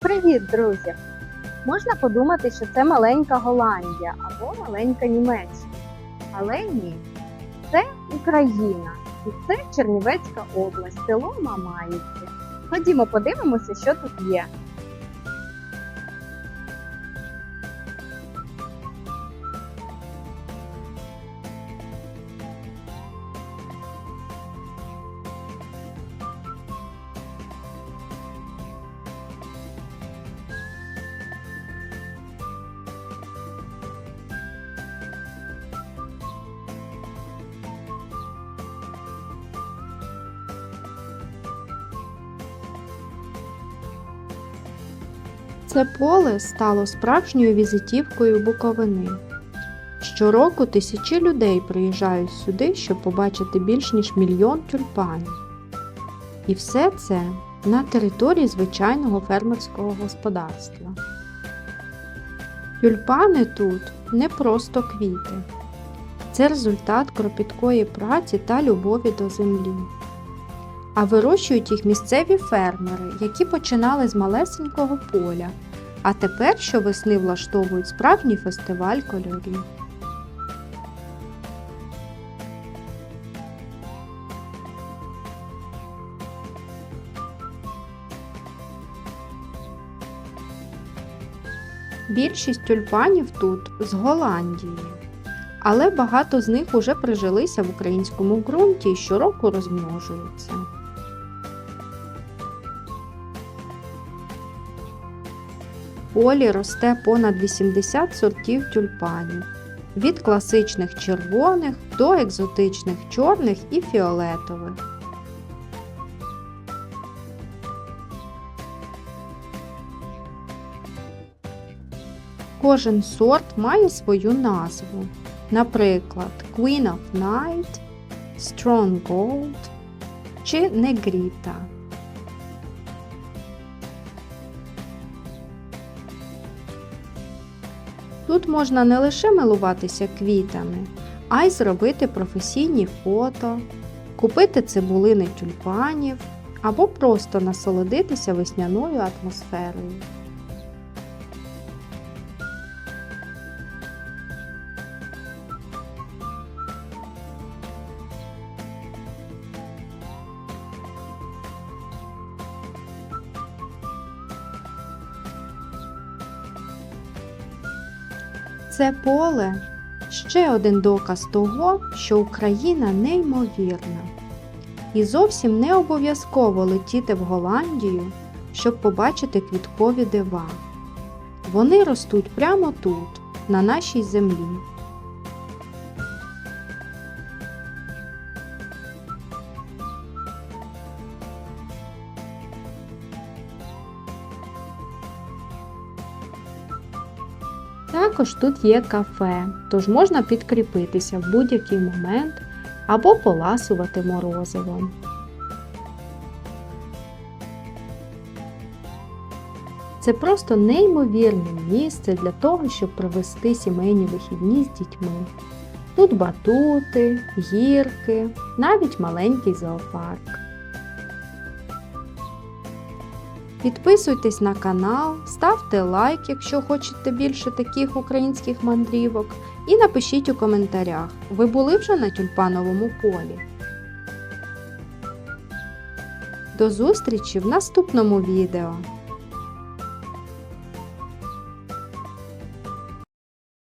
Привіт, друзі! Можна подумати, що це маленька Голландія або маленька Німеччина. Але ні, це Україна і це Чернівецька область, село Мамаївці. Ходімо подивимося, що тут є. Це поле стало справжньою візитівкою Буковини. Щороку тисячі людей приїжджають сюди, щоб побачити більш ніж мільйон тюльпанів. І все це на території звичайного фермерського господарства. Тюльпани тут не просто квіти. Це результат кропіткої праці та любові до землі. А вирощують їх місцеві фермери, які починали з малесенького поля, а тепер щовесни влаштовують справжній фестиваль кольорів. Більшість тюльпанів тут з Голландії, але багато з них уже прижилися в українському ґрунті і щороку розмножуються. Полі росте понад 80 сортів тюльпанів від класичних червоних до екзотичних чорних і фіолетових. Кожен сорт має свою назву. Наприклад, Queen of Night, Strong Gold чи Negrita. Тут можна не лише милуватися квітами, а й зробити професійні фото, купити цибулини тюльпанів або просто насолодитися весняною атмосферою. Це поле ще один доказ того, що Україна неймовірна. І зовсім не обов'язково летіти в Голландію, щоб побачити квіткові дива. Вони ростуть прямо тут, на нашій землі. Також тут є кафе, тож можна підкріпитися в будь-який момент або поласувати морозивом. Це просто неймовірне місце для того, щоб провести сімейні вихідні з дітьми. Тут батути, гірки, навіть маленький зоопарк. Підписуйтесь на канал, ставте лайк, якщо хочете більше таких українських мандрівок, і напишіть у коментарях, ви були вже на тюльпановому полі. До зустрічі в наступному відео!